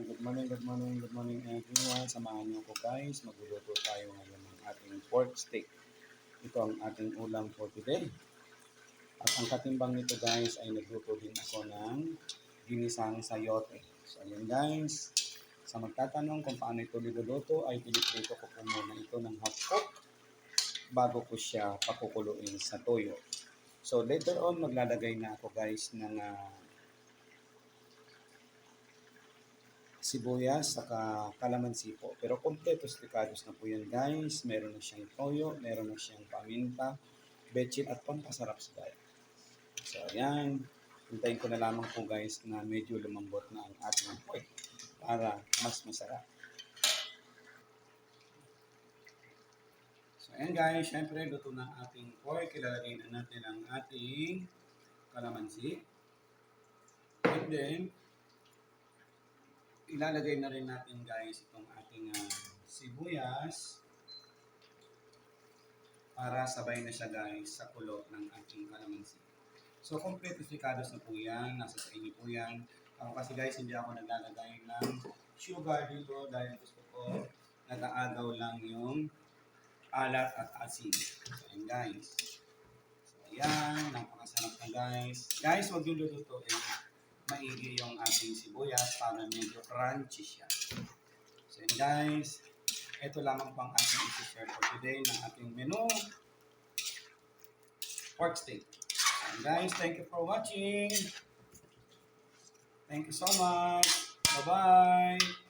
Ayan, good morning, good morning, good morning everyone. Samahan niyo ko guys. Magluluto tayo ngayon ng ating pork steak. Ito ang ating ulam for today. At ang katimbang nito guys ay nagluto din ako ng ginisang sayote. So ayan guys, sa magtatanong kung paano ito niluluto ay piniprito ko po muna ito ng half cook bago ko siya pakukuluin sa toyo. So later on maglalagay na ako guys ng ah, sibuyas, saka kalamansi po. Pero kompletos picados na po yan guys. Meron na siyang toyo, meron na siyang paminta, betchin at pampasarap sa diet. So ayan, hintayin ko na lamang po guys na medyo lumambot na ang ating pork para mas masarap. So ayan guys, syempre luto na ang ating pork. Ilalagay na natin ang ating kalamansi. And then, ilalagay na rin natin guys itong ating ah, sibuyas para sabay na siya guys sa kulo ng ating kalamansi. So, kompleto picados na po yan. Nasa sa inyo po yan. Ako kasi guys, hindi ako naglalagay ng sugar dito dahil gusto ko nag-aagaw lang yung alat at asin. Ayan guys. So, ayan. Napakasarap na guys. Guys, huwag yung lulutuin maigi yung ating sibuyas para medyo crunchy siya. So guys, ito lamang pang ating isi-share for today ng ating menu. Pork steak. And guys, thank you for watching. Thank you so much. Bye-bye.